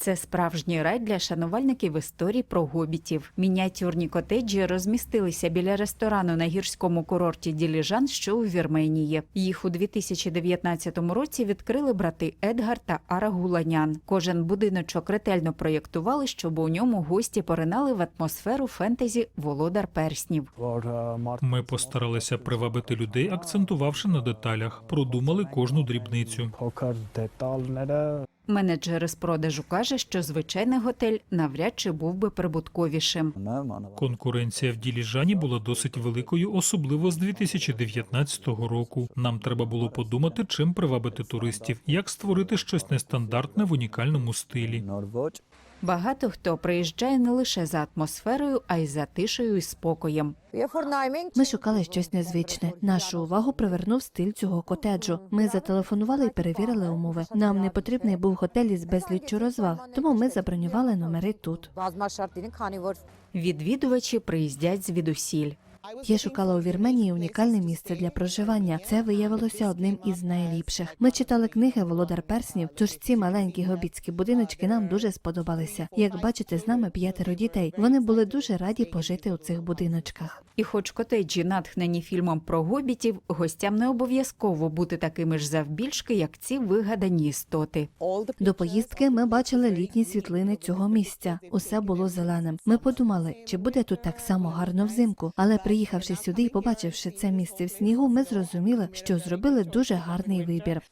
Це справжній рай для шанувальників історій про гобітів. Мініатюрні котеджі розмістилися біля ресторану на гірському курорті Діліжан, що у Вірменії. Їх у 2019 році відкрили брати Едгар та Ара Гуланян. Кожен будиночок ретельно проєктували, щоб у ньому гості поринали в атмосферу фентезі Володар перснів. Ми постаралися привабити людей, акцентувавши на деталях, продумали кожну дрібницю. Менеджер із продажу каже, що звичайний готель навряд чи був би прибутковішим. Конкуренція в Діліжані була досить великою, особливо з 2019 року. Нам треба було подумати, чим привабити туристів, як створити щось нестандартне в унікальному стилі. Багато хто приїжджає не лише за атмосферою, а й за тишею і спокоєм. Ми шукали щось незвичне. Нашу увагу привернув стиль цього котеджу. Ми зателефонували і перевірили умови. Нам не потрібний був готель із безліччю розваг, тому ми забронювали номери тут. Відвідувачі приїздять звідусіль. Я шукала у Вірменії унікальне місце для проживання. Це виявилося одним із найліпших. Ми читали книги Володар Перснів, тож ці маленькі гобітські будиночки нам дуже сподобалися. Як бачите, з нами п'ятеро дітей. Вони були дуже раді пожити у цих будиночках. І хоч котеджі натхнені фільмом про гобітів, гостям не обов'язково бути такими ж завбільшки, як ці вигадані істоти. До поїздки ми бачили літні світлини цього місця. Усе було зеленим. Ми подумали, чи буде тут так само гарно взимку. Але приїхавши сюди і побачивши це місце в снігу, ми зрозуміли, що зробили дуже гарний вибір.